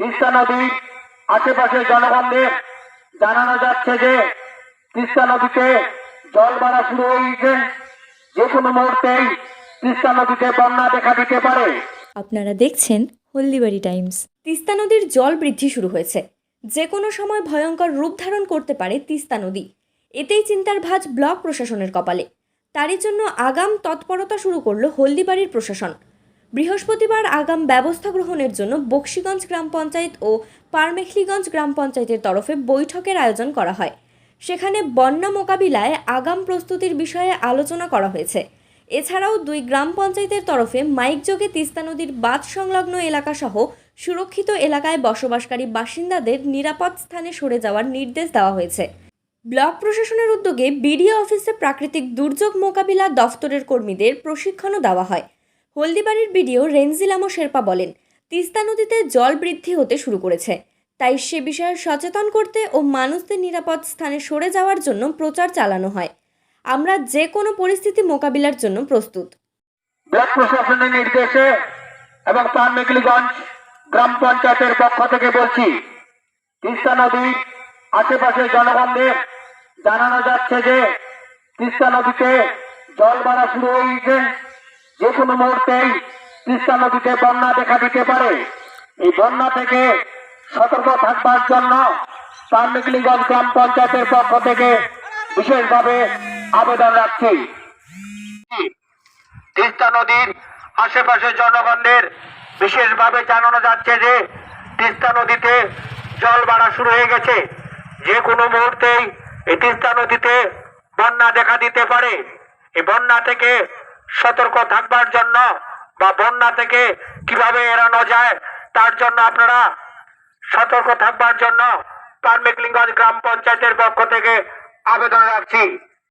তিস্তা নদীর আশেপাশের জনগণদের জানানো যাচ্ছে যে তিস্তা নদীতে জল বাড়া শুরু হয়ে গেছে যে কোনো মুহূর্তেই তিস্তা নদীতে বন্যা দেখা দিতে পারে। আপনারা দেখছেন হলদিবাড়ি টাইমস। তিস্তা নদীর জল বৃদ্ধি শুরু হয়েছে। যে কোনো সময় ভয়ঙ্কর রূপ ধারণ করতে পারে তিস্তা নদী। এতেই চিন্তার ভাঁজ ব্লক প্রশাসনের কপালে। তারই জন্য আগাম তৎপরতা শুরু করল হলদিবাড়ির প্রশাসন। বৃহস্পতিবার আগাম ব্যবস্থা গ্রহণের জন্য বক্সিগঞ্জ গ্রাম পঞ্চায়েত ও পারমেখলিগঞ্জ গ্রাম পঞ্চায়েতের তরফে বৈঠকের আয়োজন করা হয়। সেখানে বন্যা মোকাবিলায় আগাম প্রস্তুতির বিষয়ে আলোচনা করা হয়েছে। এছাড়াও দুই গ্রাম পঞ্চায়েতের তরফে মাইকযোগে তিস্তা নদীর বাঁধ সংলগ্ন এলাকাসহ সুরক্ষিত এলাকায় বসবাসকারী বাসিন্দাদের নিরাপদ স্থানে সরে যাওয়ার নির্দেশ দেওয়া হয়েছে। ব্লক প্রশাসনের উদ্যোগে বিডিও অফিসে প্রাকৃতিক দুর্যোগ মোকাবিলা দফতরের কর্মীদের প্রশিক্ষণও দেওয়া হয়। হলদিবাড়ির বিডিও রেনজিলামো শেরপা বলেন, তিস্তা নদীতে জল বৃদ্ধি হতে শুরু করেছে। তাই সে বিষয়ে সচেতন করতে ও মানুষদের নিরাপদ স্থানে সরে যাওয়ার জন্য প্রচার চালানো হয়। আমরা যে কোনো পরিস্থিতি মোকাবিলার জন্য প্রস্তুত। প্রশাসনের নির্দেশে এবং গ্রাম পঞ্চায়েতের পক্ষ থেকে বলছি, তিস্তা নদীর আশেপাশের জনগণদের জানানো যাচ্ছে যে তিস্তা নদীতে জল বাড়া শুরু হয়ে গেছে যে কোনো মুহূর্তেই তিস্তা নদীতে বন্যা দেখা দিতে পারে। এই বন্যা থেকে সতর্ক থাকবার জন্য পানমেকলিগঞ্জ গ্রাম পঞ্চায়েতের পক্ষ থেকে বিশেষভাবে আবেদন রাখছি। তিস্তা নদীর আশেপাশে জনগণদের বিশেষভাবে জানানো যাচ্ছে যে তিস্তা নদীতে জল বাড়া শুরু হয়ে গেছে। যে কোনো মুহূর্তেই এই তিস্তা নদীতে বন্যা দেখা দিতে পারে। এই বন্যা থেকে সতর্ক থাকবার জন্য বা বন্যা থেকে কীভাবে এড়ানো যায়, তার জন্য আপনারা সতর্ক থাকবার জন্য পারমেকলিগঞ্জ গ্রাম পঞ্চায়েতের পক্ষ থেকে আবেদন রাখছি।